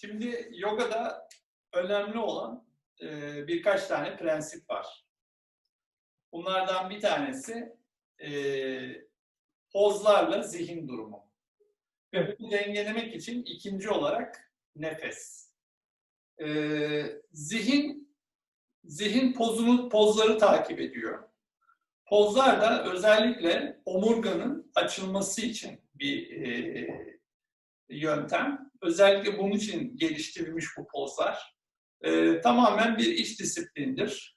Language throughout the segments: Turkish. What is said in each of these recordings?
Şimdi yogada önemli olan e, birkaç tane prensip var. Bunlardan bir tanesi e, pozlarla zihin durumu. Ve bunu dengelemek için ikinci olarak nefes. E, zihin zihin pozunu pozları takip ediyor. Pozlar da özellikle omurganın açılması için bir e, yöntem. Özellikle bunun için geliştirilmiş bu pozlar. E, tamamen bir iç disiplindir.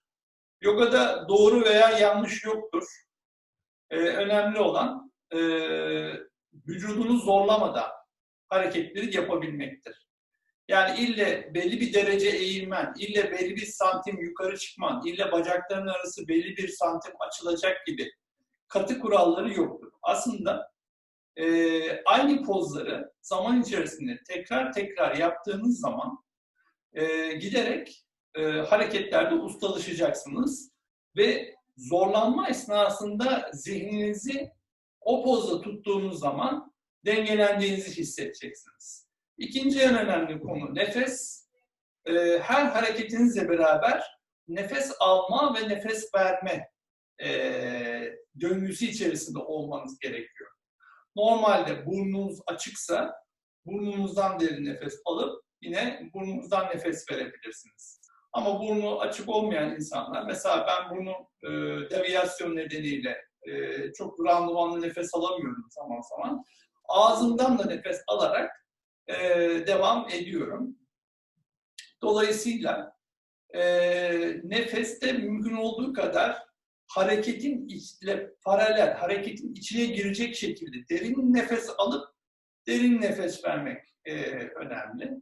Yogada doğru veya yanlış yoktur. E, önemli olan e, vücudunu zorlamadan hareketleri yapabilmektir. Yani ille belli bir derece eğilmen, ille belli bir santim yukarı çıkman, ille bacakların arası belli bir santim açılacak gibi katı kuralları yoktur. Aslında e, aynı pozları zaman içerisinde tekrar tekrar yaptığınız zaman e, giderek e, hareketlerde ustalaşacaksınız ve zorlanma esnasında zihninizi o pozda tuttuğunuz zaman dengelendiğinizi hissedeceksiniz. İkinci en önemli konu nefes. E, her hareketinizle beraber nefes alma ve nefes verme e, döngüsü içerisinde olmanız gerekiyor. Normalde burnunuz açıksa burnunuzdan derin nefes alıp yine burnunuzdan nefes verebilirsiniz. Ama burnu açık olmayan insanlar, mesela ben burnu e, deviyasyon nedeniyle e, çok randımanlı nefes alamıyorum zaman zaman. Ağzımdan da nefes alarak e, devam ediyorum. Dolayısıyla e, nefeste mümkün olduğu kadar hareketin içle paralel, hareketin içine girecek şekilde derin nefes alıp derin nefes vermek e, önemli.